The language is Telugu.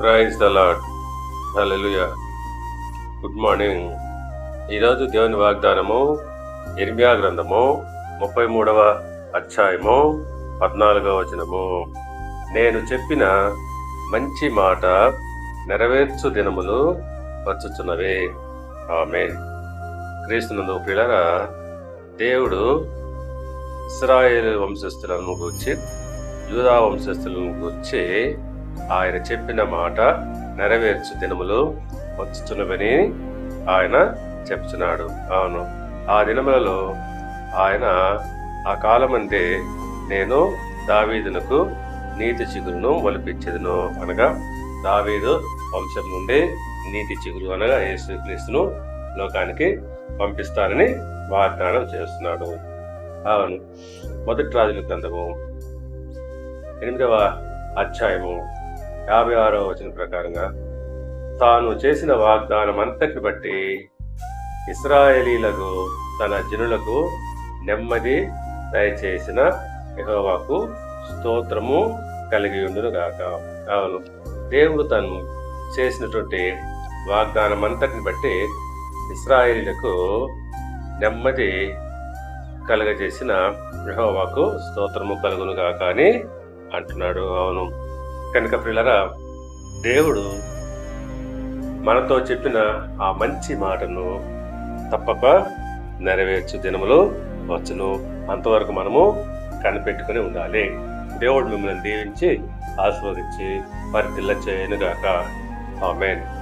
Praise the lord hallelujah good morning ఈరోజు దేవుని వాగ్దానము ఇర్మియా గ్రంథము ముప్పై మూడవ అధ్యాయము పద్నాలుగవ వచనము. నేను చెప్పిన మంచి మాట నెరవేర్చు దినములు వచ్చుచున్నవి. ఆమె క్రీస్తునందు పిల్లరా దేవుడు ఇస్రాయేల్ వంశస్థులను గురించి యూదా వంశస్థులను గురించి ఆయన చెప్పిన మాట నెరవేర్చు దినములు వచ్చుచున్నవని ఆయన చెప్తున్నాడు అవును ఆ దినములలో ఆయన ఆ కాలమందే నేను దావీదునకు నీతి చిగురును ఒలిపించదును అనగా దావీదు వంశం నుండి నీతి చిగురు అనగా యేసుక్రీస్తును లోకానికి పంపిస్తానని వాగ్దానం చేస్తున్నాడు. అవును మొదటి రాజుల గ్రంథము ఎనిమిదవ అధ్యాయము యాభై ఆరో వచనం ప్రకారంగా తాను చేసిన వాగ్దానం అంతటి బట్టి ఇస్రాయేలీలకు తన జనులకు నెమ్మది దయచేసిన యహోవాకు స్తోత్రము కలిగి ఉండునుగాక అవును దేవుడు తను చేసినటువంటి వాగ్దానం అంతటిని బట్టి ఇస్రాయేలీలకు నెమ్మది కలగజేసిన యహోవాకు స్తోత్రము కలుగునుగాక అని అంటున్నాడు. అవును కనుక ప్రిలరా దేవుడు మనతో చెప్పిన ఆ మంచి మాటను తప్పక నెరవేర్చు దినములు వచ్చును. అంతవరకు మనము కనిపెట్టుకుని ఉండాలి. దేవుడు మిమ్మల్ని దీవించి ఆస్వాదించి పరితిల్ల చేయనుగాక. ఆమెన్.